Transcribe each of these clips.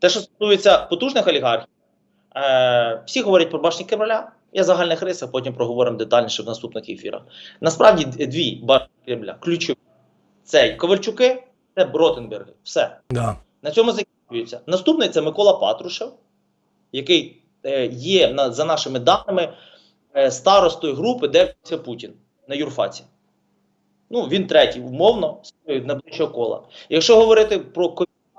Те, що стосується потужних олігархів, е, всі говорять про башні Кремля. Я загальних рисах, потім проговоримо детальніше в наступних ефірах. Насправді дві башні Кремля ключові. Це Ковальчуки, це Бротенберги. Все. Да. На цьому закінчується. Наступний це Микола Патрушев, який е, є на, за нашими даними е, старостою групи, де Путін на юрфаці. Ну, він третій, умовно, з найближчого кола. Якщо говорити про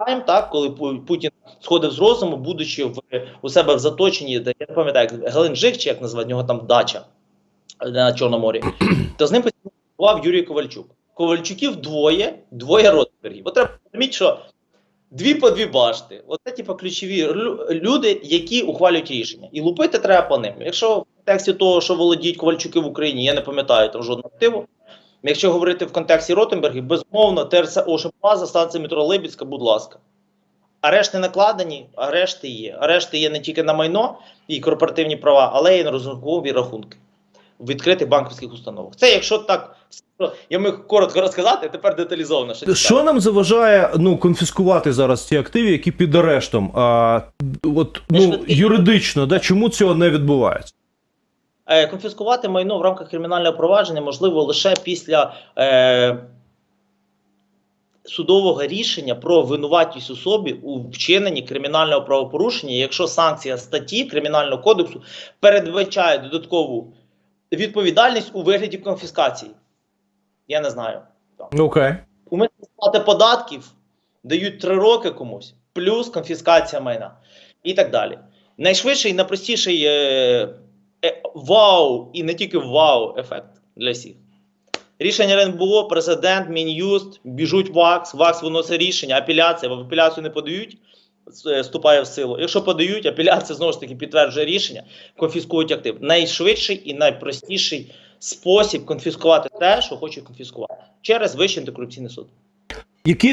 ковід-тайм, так, коли Путін сходив з розуму, будучи в, у себе в заточенні, де я не пам'ятаю, як Геленджик, чи як назвати, нього там дача е, на Чорному морі, то з ним спілкував Юрій Ковальчук. Ковальчуків двоє, двоє Ротбергів. От треба розуміти, що дві по дві башти. Оце, типу, ключові люди, які ухвалюють рішення. І лупити треба по ним. Якщо в контексті того, що володіють Ковальчуки в Україні, я не пам'ятаю там жодного активу. Якщо говорити в контексті Ротенбергів, безумовно, ТРЦ Ошипаза, станція метро Либідська, будь ласка. Арешти накладені, арешти є. Арешти є не тільки на майно і корпоративні права, але й на розрахункові рахунки в відкритих банківських установах. Це якщо так, я міг коротко розказати, тепер деталізовано. Що, Що нам заважає ну конфіскувати зараз ті активи, які під арештом? А от ну юридично, да чому цього не відбувається? Е, конфіскувати майно в рамках кримінального провадження можливо лише після е, судового рішення про винуватість особі у вчиненні кримінального правопорушення, якщо санкція статті Кримінального кодексу передбачає додаткову відповідальність у вигляді конфіскації. Я не знаю. Окей. Умисне сплати податків дають три роки комусь, плюс конфіскація майна і так далі. Найшвидший і найпростіший е, вау, і не тільки вау ефект для всіх. Рішення РНБО, президент, Мін'юст, біжуть ВАКС, ВАКС виносить рішення, апеляція, в апеляцію не подають, е, вступає в силу. Якщо подають, апеляція знову ж таки підтверджує рішення, конфіскують актив. Найшвидший і найпростіший спосіб конфіскувати те, що хочуть конфіскувати через Вищий антикорупційний суд. Які